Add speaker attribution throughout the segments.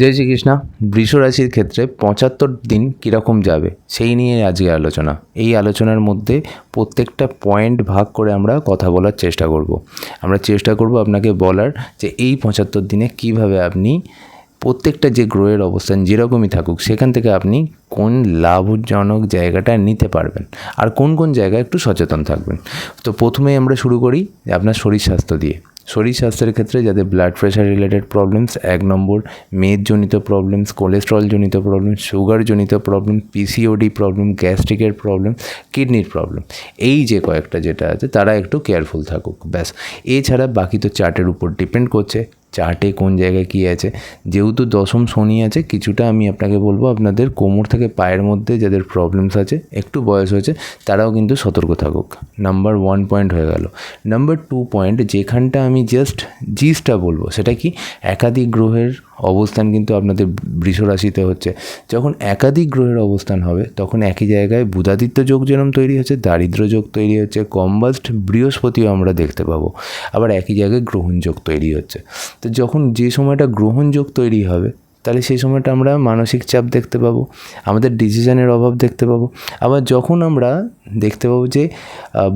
Speaker 1: জয় শ্রীকৃষ্ণ, বৃষ রাশির ক্ষেত্রে পঁচাত্তর দিন কীরকম যাবে? সেই নিয়ে আজকে আলোচনা। এই আলোচনার মধ্যে প্রত্যেকটা পয়েন্ট ভাগ করে আমরা কথা বলার চেষ্টা করব। আমরা চেষ্টা করব আপনাকে বলার যে এই পঁচাত্তর দিনে কীভাবে আপনি প্রত্যেকটা যে গ্রহের অবস্থান যেরকমই থাকুক, সেখান থেকে আপনি কোন লাভজনক জায়গাটা নিতে পারবেন আর কোন কোন জায়গায় একটু সচেতন থাকবেন। তো প্রথমেই আমরা শুরু করি আপনার শরীর স্বাস্থ্য দিয়ে। শরীর স্বাস্থ্যের ক্ষেত্রে যাদের ব্লাড প্রেশার রিলেটেড প্রবলেমস এক নম্বর মেদজনিত প্রবলেমস কোলেস্ট্রলজনিত প্রবলেম সুগারজনিত প্রবলেম পিসিওডি প্রবলেম গ্যাস্ট্রিকের প্রবলেম কিডনির প্রবলেম এই যে কয়েকটা যেটা আছে, তারা একটু কেয়ারফুল থাকুক, ব্যাস। এছাড়া বাকি তো চার্টের উপর ডিপেন্ড করছে। চার্টে কোন জায়গায় কী আছে। যেহেতু দশম শনি আছে, কিছুটা আমি আপনাকে বলব আপনাদের কোমর থেকে পায়ের মধ্যে যাদের প্রবলেমস আছে, একটু বয়স হয়েছে, তারাও কিন্তু সতর্ক থাকুক। নাম্বার ওয়ান পয়েন্ট হয়ে গেল। নাম্বার টু পয়েন্ট যেখানটা আমি জাস্ট জিসটা বলব, সেটা কি? একাধিক গ্রহের অবস্থান কিন্তু আপনাদের বৃষ রাশিতে হচ্ছে। যখন একাধিক গ্রহের অবস্থান হবে, তখন একই জায়গায় বুধাদিত্য যোগ যেরম তৈরি হচ্ছে, দারিদ্র যোগ তৈরি হচ্ছে কম্বাস্ট বৃহস্পতিও আমরা দেখতে পাবো। আবার একই জায়গায় গ্রহণযোগ তৈরি হচ্ছে। তো যখন যে সময়টা গ্রহণযোগ তৈরি হবে তাহলে সেই সময়টা আমরা মানসিক চাপ দেখতে পাবো, আমাদের ডিসিশনের অভাব দেখতে পাবো। আবার যখন আমরা দেখতে পাবো যে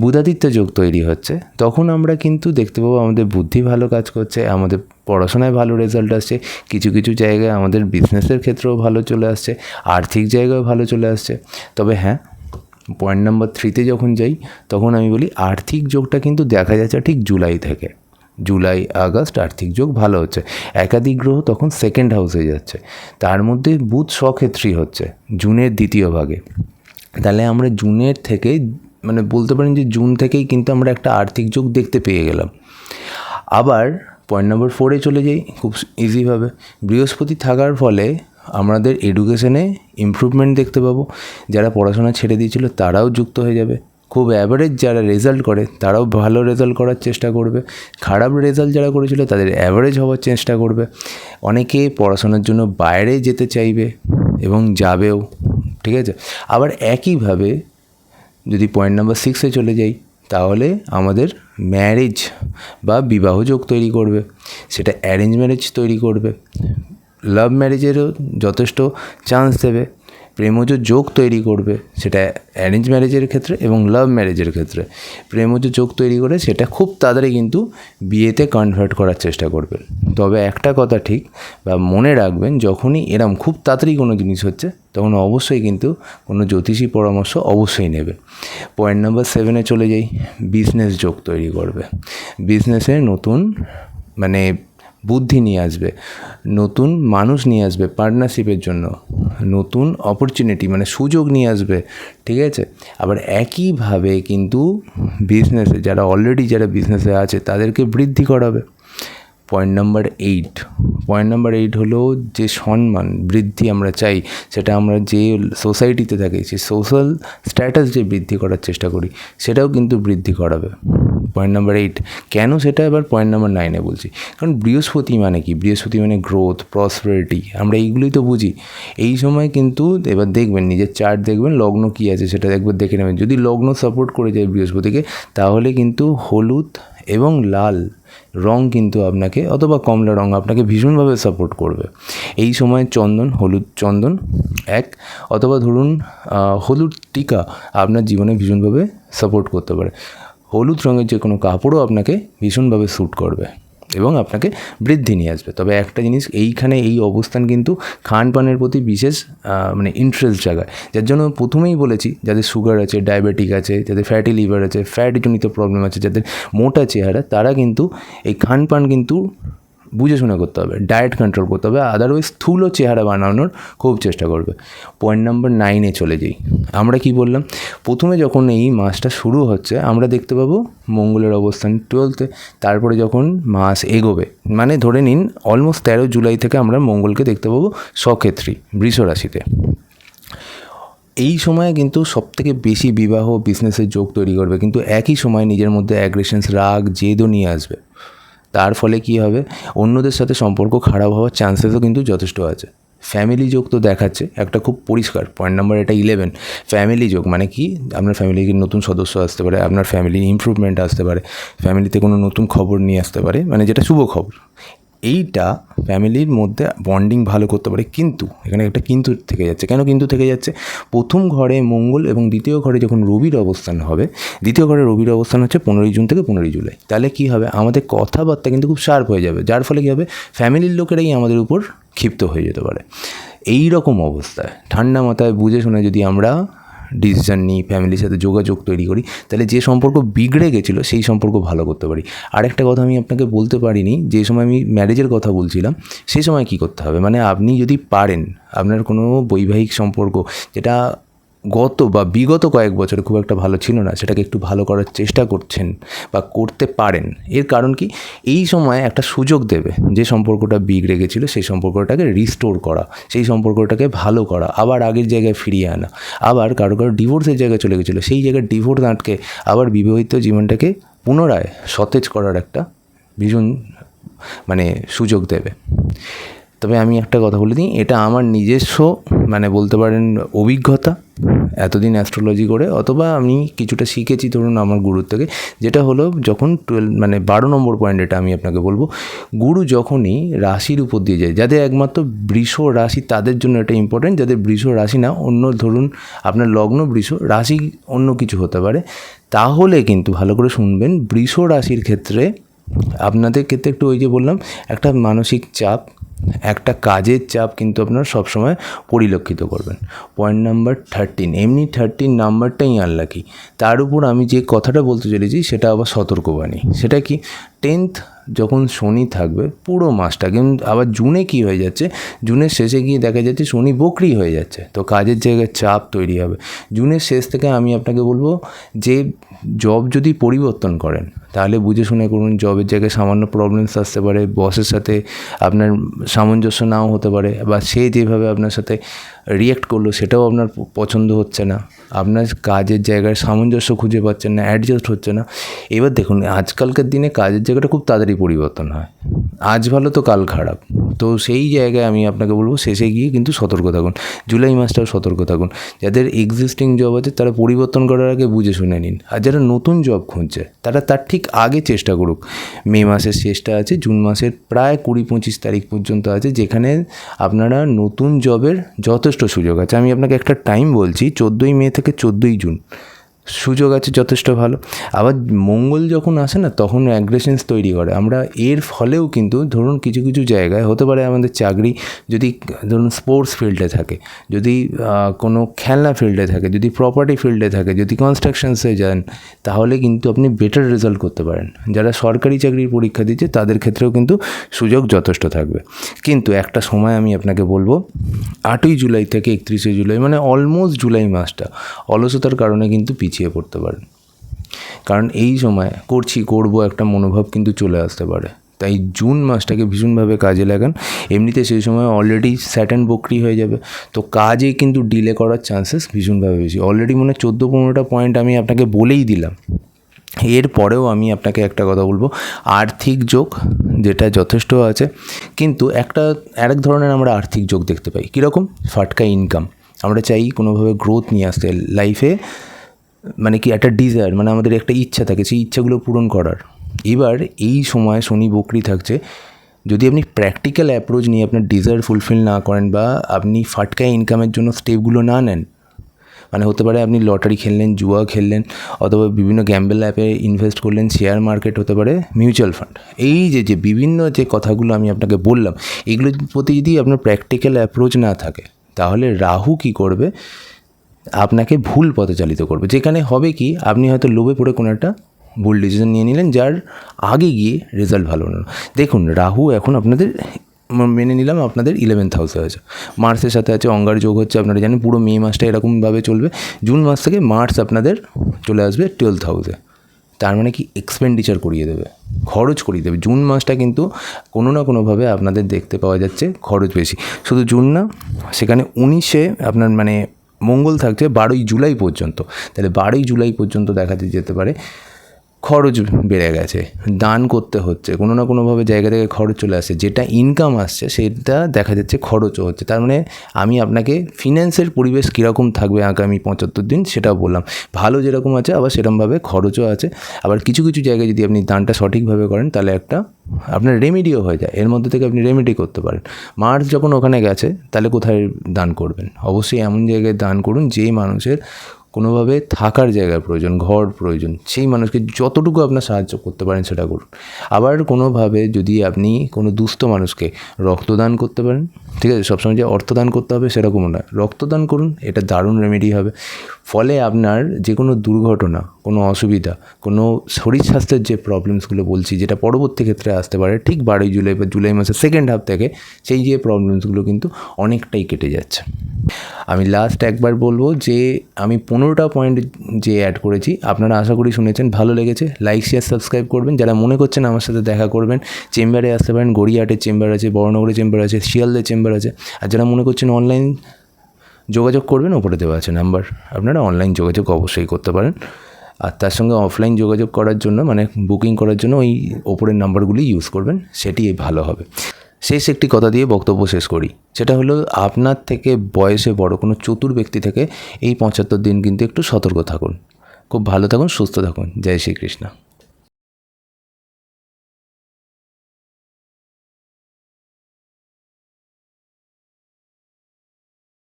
Speaker 1: বুধাদিত্য যোগ তৈরি হচ্ছে, তখন আমরা কিন্তু দেখতে পাবো আমাদের বুদ্ধি ভালো কাজ করছে, আমাদের পড়াশোনায় ভালো রেজাল্ট আসছে, কিছু কিছু জায়গায় আমাদের বিজনেসের ক্ষেত্রেও ভালো চলে আসছে, আর্থিক জায়গায় ভালো চলে আসছে। তবে হ্যাঁ পয়েন্ট নাম্বার থ্রিতে যখন যাই, তখন আমি বলি আর্থিক যোগটা কিন্তু দেখা যাচ্ছে ঠিক জুলাই থেকে। জুলাই, আগস্ট আর্থিক যোগ ভালো হচ্ছে। একাধিক গ্রহ তখন সেকেন্ড হাউসে যাচ্ছে। তার মধ্যে বুধ স্বক্ষেত্রী হচ্ছে, জুনের দ্বিতীয় ভাগে। তাহলে আমরা জুনের থেকে মানে বলতে পারেন যে জুন থেকেই কিন্তু আমরা একটা আর্থিক যোগ দেখতে পেয়ে গেলাম। আবার পয়েন্ট নম্বর ফোরে চলে যাই, খুব ইজিভাবে বৃহস্পতি থাকার ফলে আমাদের এডুকেশনে ইমপ্রুভমেন্ট দেখতে পাবো। যারা পড়াশোনা ছেড়ে দিয়েছিল তারাও যুক্ত হয়ে যাবে। খুব অ্যাভারেজ যারা রেজাল্ট করে, তারাও ভালো রেজাল্ট করার চেষ্টা করবে। খারাপ রেজাল্ট যারা করেছিল, তাদের অ্যাভারেজ হওয়ার চেষ্টা করবে। অনেকে পড়াশোনার জন্য বাইরে যেতে চাইবে এবং যাবেও, ঠিক আছে? আবার একইভাবে যদি পয়েন্ট নাম্বার সিক্সে চলে যাই, তাহলে আমাদের ম্যারেজ বা বিবাহ যোগ তৈরি করবে। সেটা অ্যারেঞ্জ ম্যারেজ তৈরি করবে। লাভ ম্যারেজেরও যথেষ্ট চান্স দেবে। প্রেমজ যোগ তৈরি করবে, সেটা অ্যারেঞ্জ ম্যারেজের ক্ষেত্রে এবং লাভ ম্যারেজের ক্ষেত্রে। প্রেমজ যোগ তৈরি করে সেটা খুব তাড়াতাড়ি কিন্তু বিয়েতে কনভার্ট করার চেষ্টা করবেন তবে একটা কথা ঠিক, বা মনে রাখবেন, যখনই এরম খুব তাড়াতাড়ি কোনো জিনিস হচ্ছে, তখন অবশ্যই কিন্তু কোনো জ্যোতিষী পরামর্শ অবশ্যই নেবে। পয়েন্ট নাম্বার সেভেনে চলে যাই বিজনেস যোগ তৈরি করবে। বিজনেসে নতুন মানে বুদ্ধি নিয়ে আসবে, নতুন মানুষ নিয়ে আসবে পার্টনারশিপের জন্য, নতুন অপরচুনিটি মানে সুযোগ নিয়ে আসবে, ঠিক আছে? আবার একইভাবে কিন্তু বিজনেসে যারা অলরেডি যারা বিজনেসে আছে, তাদেরকে বৃদ্ধি করাবে। Point number eight point number eight হলো যে সম্মান, বৃদ্ধি আমরা চাই, সেটা আমরা যে সোসাইটিতে থাকি, সেই সোশ্যাল স্ট্যাটাস যে বৃদ্ধি করার চেষ্টা করি, সেটাও কিন্তু বৃদ্ধি করাবে। পয়েন্ট নাম্বার এইট কেন সেটা এবার পয়েন্ট নাম্বার নাইনে বলছি? কারণ বৃহস্পতি মানে কি? বৃহস্পতি মানে গ্রোথ প্রসপারিটি আমরা এইগুলোই তো বুঝি। এই সময় কিন্তু এবার দেখবেন, নিজের চার্ট দেখবেন, লগ্ন কী আছে সেটা একবার দেখে নেবেন। যদি লগ্ন সাপোর্ট করে যায় বৃহস্পতিকে, তাহলে কিন্তু হলুদ এবং লাল রং কিন্তু আপনাকে, অথবা কমলা রং আপনাকে ভীষণভাবে সাপোর্ট করবে। এই সময় চন্দন, হলুদ চন্দন এক, অথবা ধরুন হলুদ টিকা আপনার জীবনে ভীষণভাবে সাপোর্ট করতে পারে। হলুদ রঙের যে কোনো কাপড়ও আপনাকে ভীষণভাবে স্যুট করবে। এবং আপনাকে বৃদ্ধি নিয়ে আসবে। তবে একটা জিনিস, এইখানে এই অবস্থান কিন্তু খান পানের প্রতি বিশেষ মানে ইন্টারেস্ট জাগায়। যার জন্য প্রথমেই বলেছি, যাদের সুগার আছে ডায়াবেটিক আছে, যাদের ফ্যাটি লিভার আছে ফ্যাটজনিত প্রবলেম আছে, যাদের মোটা চেহারা, তারা কিন্তু এই খান পান কিন্তু বুঝে শুনে করতে হবে ডায়েট কন্ট্রোল করতে হবে আদারওয়াইজ স্থূল চেহারা বানানোর খুব চেষ্টা করবে। পয়েন্ট নাম্বার নাইনে চলে যাই। আমরা কি বললাম? প্রথমে যখন এই মাসটা শুরু হচ্ছে, আমরা দেখতে পাবো মঙ্গলের অবস্থান টুয়েলথে তারপরে যখন মাস এগোবে মানে ধরে নিন অলমোস্ট তেরো জুলাই থেকে আমরা মঙ্গলকে দেখতে পাবো সক্ষেত্রী, বৃষ রাশিতে। এই সময়ে কিন্তু সবথেকে বেশি বিবাহ বিজনেসের যোগ তৈরি করবে, কিন্তু একই সময় নিজের মধ্যে অ্যাগ্রেশনস রাগ, জেদও নিয়ে আসবে। তার ফলে কি হবে? অন্যদের সাথে সম্পর্ক খারাপ হওয়ার চান্সেসও কিন্তু যথেষ্ট আছে। ফ্যামিলি যোগ তো দেখাচ্ছে, একটা খুব পরিষ্কার পয়েন্ট নাম্বার এটা ইলেভেন ফ্যামিলি যোগ মানে কি? আপনার ফ্যামিলিকে নতুন সদস্য আসতে পারে, আপনার ফ্যামিলি ইমপ্রুভমেন্ট আসতে পারে ফ্যামিলিতে কোনো নতুন খবর নিয়ে আসতে পারে মানে যেটা শুভ খবর। এইটা ফ্যামিলির মধ্যে বন্ডিং ভালো করতে পারে, কিন্তু, এখানে একটা কিন্তু থেকে যাচ্ছে। কেন কিন্তু থেকে যাচ্ছে? প্রথম ঘরে মঙ্গল এবং দ্বিতীয় ঘরে যখন রবির অবস্থান হবে, দ্বিতীয় ঘরে রবির অবস্থান হচ্ছে পনেরোই জুন থেকে পনেরোই জুলাই। তাহলে কী হবে? আমাদের কথাবার্তা কিন্তু খুব শার্প হয়ে যাবে। যার ফলে কী হবে? ফ্যামিলির লোকেরাই আমাদের উপর ক্ষিপ্ত হয়ে যেতে পারে। এই রকম অবস্থায়, ঠান্ডা মাথায় বুঝে শুনে যদি আমরা ডিসিশন নিই ফ্যামিলির সাথে যোগাযোগ তৈরি করি, তাহলে যে সম্পর্ক বিগড়ে গেছিল সেই সম্পর্ক ভালো করতে পারি। আরেকটা কথা আমি আপনাকে বলতে পারিনি, যে সময় আমি ম্যারেজের কথা বলছিলাম সেই সময় কি করতে হবে? মানে আপনি যদি পারেন, আপনার কোনো বৈবাহিক সম্পর্ক, যেটা গত বা বিগত কয়েক বছরে খুব একটা ভালো ছিল না, সেটাকে একটু ভালো করার চেষ্টা করছেন বা করতে পারেন। এর কারণ কি? এই সময় একটা সুযোগ দেবে, যে সম্পর্কটা বিগড়ে গেছিল, সেই সম্পর্কটাকে রিস্টোর করা, সেই সম্পর্কটাকে ভালো করা, আবার আগের জায়গায় ফিরিয়ে আনা, আবার কারও কারও ডিভোর্সের জায়গায় চলে গেছিল, সেই জায়গায় ডিভোর্স আটকে আবার বিবাহিত জীবনটাকে পুনরায় সতেজ করার একটা ভীষণ মানে সুযোগ দেবে। তবে আমি একটা কথা বলে দিই, এটা আমার নিজস্ব মানে বলতে পারেন, অভিজ্ঞতা। এতদিন অ্যাস্ট্রোলজি করে, অথবা আমি কিছুটা শিখেছি ধরুন আমার গুরুর থেকে, যেটা হলো যখন টুয়েলভ মানে বারো নম্বর পয়েন্ট এটা আমি আপনাকে বলব, গুরু যখনই রাশির উপর দিয়ে যায়, যাদের একমাত্র বৃষ রাশি তাদের জন্য এটা ইম্পর্টেন্ট যাদের বৃষ রাশি না, অন্য ধরুন আপনার লগ্ন বৃষ রাশি অন্য কিছু হতে পারে, তাহলে কিন্তু ভালো করে শুনবেন, বৃষ রাশির ক্ষেত্রে আপনাদের ক্ষেত্রে একটু ওই যে বললাম, একটা মানসিক চাপ একটা কাজের চাপ কিন্তু আপনারা সবসময় পরিলক্ষিত করবেন। পয়েন্ট নাম্বার থার্টিন এমনি থার্টিন নাম্বারটাই আনলাকি তার উপর আমি যে কথাটা বলতে চলেছি, সেটা আবার সতর্কবাণী। সেটা কি? টেন্থ যখন শনি থাকবে, পুরো মাসটা, কিন্তু আবার জুনে কি হয়ে যাচ্ছে? জুনের শেষে গিয়ে দেখা যাচ্ছে শনি বকরি হয়ে যাচ্ছে। তো কাজের জায়গায় চাপ তৈরি হবে। জুনের শেষ থেকে আমি আপনাকে বলব, যে জব যদি পরিবর্তন করেন তাহলে বুঝে শুনে করুন জবের জায়গায় সামান্য প্রবলেমস আসতে পারে বসের সাথে আপনার সামঞ্জস্য নাও হতে পারে, বা সে যেভাবে আপনার সাথে রিয়েক্ট করল সেটাও আপনার পছন্দ হচ্ছে না। আপনার কাজের জায়গায় সামঞ্জস্য খুঁজে পাচ্ছেন না অ্যাডজাস্ট হচ্ছে না। এবার দেখুন, আজকালকার দিনে কাজের জায়গাটা খুব তাড়াতাড়ি পরিবর্তন হয়। আজ ভালো তো কাল খারাপ। তো সেই জায়গায় আমি আপনাকে বলব শেষে গিয়ে কিন্তু সতর্ক থাকুন। জুলাই মাসটাও সতর্ক থাকুন। যাদের এক্সিস্টিং জব আছে তারা পরিবর্তন করার আগে বুঝে শুনে নিন। আর যারা নতুন জব খুঁজছে, তারা তার ঠিক আগে চেষ্টা করুক। মে মাসের শেষটা আছে, জুন মাসের প্রায় কুড়ি পঁচিশ তারিখ পর্যন্ত আছে, যেখানে আপনারা নতুন জবের যথেষ্ট সুযোগ আছে। আমি আপনাকে একটা টাইম বলছি, চোদ্দোই মে থেকে চোদ্দোই জুন। সুযোগ আছে যথেষ্ট ভালো। আবার মঙ্গল যখন আসে না, তখন অ্যাগ্রেশনস তৈরি করে। আমরা এর ফলেও কিন্তু ধরুন কিছু কিছু জায়গায়, হতে পারে আমাদের চাকরি যদি ধরুন স্পোর্টস ফিল্ডে থাকে, যদি কোনো খেলনা ফিল্ডে থাকে, যদি প্রপার্টি ফিল্ডে থাকে, যদি কনস্ট্রাকশনসে যান, তাহলে কিন্তু আপনি বেটার রেজাল্ট করতে পারেন। যারা সরকারি চাকরির পরীক্ষা দিচ্ছে, তাদের ক্ষেত্রেও কিন্তু সুযোগ যথেষ্ট থাকবে। কিন্তু একটা সময় আমি আপনাকে বলব, আটই জুলাই থেকে একত্রিশে জুলাই মানে অলমোস্ট জুলাই মাসটা, অলসতার কারণে কিন্তু পিছিয়ে পড়তে পারেন। কারণ এই সময় করছি, করব একটা মনোভাব কিন্তু চলে আসতে পারে। তাই জুন মাসটাকে ভীষণভাবে কাজে লাগান। এমনিতে সেই সময় অলরেডি স্যাটার্ন বকরি হয়ে যাবে। তো কাজে কিন্তু ডিলে করার চান্সেস ভীষণভাবে বেশি। অলরেডি মনে চোদ্দ, পনেরোটা পয়েন্ট আমি আপনাকে বলেই দিলাম। এরপরেও আমি আপনাকে একটা কথা বলব। আর্থিক যোগ যেটা যথেষ্ট আছে, কিন্তু একটা, আরেক ধরনের আমরা আর্থিক যোগ দেখতে পাই। কীরকম? ফাটকা ইনকাম আমরা চাই কোনোভাবে গ্রোথ নিয়ে আসতে লাইফে মানে কি একটা ডিজায়ার মানে আমাদের একটা ইচ্ছা থাকে, সেই ইচ্ছাগুলো পূরণ করার। এবার এই সময় শনি বকরি থাকছে, যদি আপনি প্র্যাকটিক্যাল অ্যাপ্রোচ নিয়ে আপনার ডিজায়ার ফুলফিল না করেন বা আপনি ফাটকা ইনকামের জন্য স্টেপগুলো না নেন মানে হতে পারে আপনি লটারি খেললেন, জুয়া খেললেন, অথবা বিভিন্ন গ্যাম্বেল অ্যাপে ইনভেস্ট করলেন শেয়ার মার্কেট হতে পারে মিউচুয়াল ফান্ড এই যে যে বিভিন্ন যে কথাগুলো আমি আপনাকে বললাম, এগুলোর প্রতি যদি আপনার প্র্যাকটিক্যাল অ্যাপ্রোচ না থাকে, তাহলে রাহু কি করবে? আপনাকে ভুল পথে চালিত করবে। যেখানে হবে কি, আপনি হয়তো লোভে পড়ে কোনো একটা ভুল ডিসিশন নিয়ে নিলেন, যার আগে গিয়ে রেজাল্ট ভালো হলো। দেখুন, রাহু এখন আপনাদের মেনে নিলাম আপনাদের ইলেভেন্থ হাউসে আছে। মার্চের সাথে আছে, অঙ্গার যোগ হচ্ছে, আপনারা জানেন, পুরো মে মাসটা এরকমভাবে চলবে। জুন মাস থেকে মার্চ আপনাদের চলে আসবে টুয়েলথ হাউসে তার মানে কি এক্সপেন্ডিচার করিয়ে দেবে, খরচ করিয়ে দেবে। জুন মাসটা কিন্তু কোনো না কোনোভাবে আপনাদের দেখতে পাওয়া যাচ্ছে খরচ বেশি। শুধু জুন না, সেখানে উনিশে আপনার মানে মঙ্গল থাকছে বারোই জুলাই পর্যন্ত। তাহলে বারোই জুলাই পর্যন্ত দেখাতে যেতে পারে। খরচ বেড়ে গেছে, দান করতে হচ্ছে, কোনো না কোনোভাবে জায়গা থেকে খরচ চলে আসছে, যেটা ইনকাম আসছে সেটা দেখা যাচ্ছে খরচও হচ্ছে। তার মানে আমি আপনাকে ফিনান্সের পরিবেশ কীরকম থাকবে আগামী পঁচাত্তর দিন সেটাও বললাম। ভালো যেরকম আছে আবার সেরকমভাবে খরচও আছে। আবার কিছু কিছু জায়গায় যদি আপনি দানটা সঠিকভাবে করেন তাহলে একটা আপনার রেমেডিও হয়ে যায়। এর মধ্যে থেকে আপনি রেমেডি করতে পারেন। মার্চ যখন ওখানে গেছে তাহলে কোথায় দান করবেন? অবশ্যই এমন জায়গায় দান করুন যেই মানুষের কোনোভাবে থাকার জায়গার প্রয়োজন, ঘর প্রয়োজন, সেই মানুষকে যতটুকু আপনার সাহায্য করতে পারেন সেটা করুন। আবার কোনোভাবে যদি আপনি কোনো দুস্থ মানুষকে রক্তদান করতে পারেন, ঠিক আছে, সবসময় যে অর্থদান করতে হবে সেরকম নয় রক্তদান করুন, এটা দারুণ রেমেডি হবে। ফলে আপনার যে কোনো দুর্ঘটনা, কোনো অসুবিধা, কোনো শরীর স্বাস্থ্যের যে প্রবলেমসগুলো বলছি, যেটা পরবর্তী ক্ষেত্রে আসতে পারে, ঠিক বারোই জুলাই বা জুলাই মাসের সেকেন্ড হাফ থেকে, সেই যে প্রবলেমসগুলো কিন্তু অনেকটাই কেটে যাচ্ছে। আমি লাস্ট একবার বলব যে, আমি পনেরোটা পয়েন্ট যে অ্যাড করেছি, আপনারা আশা করি শুনেছেন, ভালো লেগেছে। লাইক শেয়ার সাবস্ক্রাইব করবেন। যারা মনে করছেন আমার সাথে দেখা করবেন, চেম্বারে আসতে পারেন, গড়িয়াহাটের চেম্বার আছে, বড়নগরের চেম্বার আছে, শিয়ালদের চেম্বার আছে। আর যারা মনে করছেন অনলাইন যোগাযোগ করবেন, ওপরে দেওয়া আছে নাম্বার আপনারা অনলাইন যোগাযোগ অবশ্যই করতে পারেন। আর তার সঙ্গে অফলাইন যোগাযোগ করার জন্য মানে বুকিং করার জন্য ওই ওপরের নাম্বারগুলি ইউজ করবেন, সেটি ভালো হবে। শেষ একটি কথা দিয়ে বক্তব্য শেষ করি। সেটা হলো, আপনার থেকে বয়সে বড় কোনো চতুর ব্যক্তি থেকে এই পঁচাত্তর দিন কিন্তু একটু সতর্ক থাকুন। খুব ভালো থাকুন, সুস্থ থাকুন। জয় শ্রীকৃষ্ণ।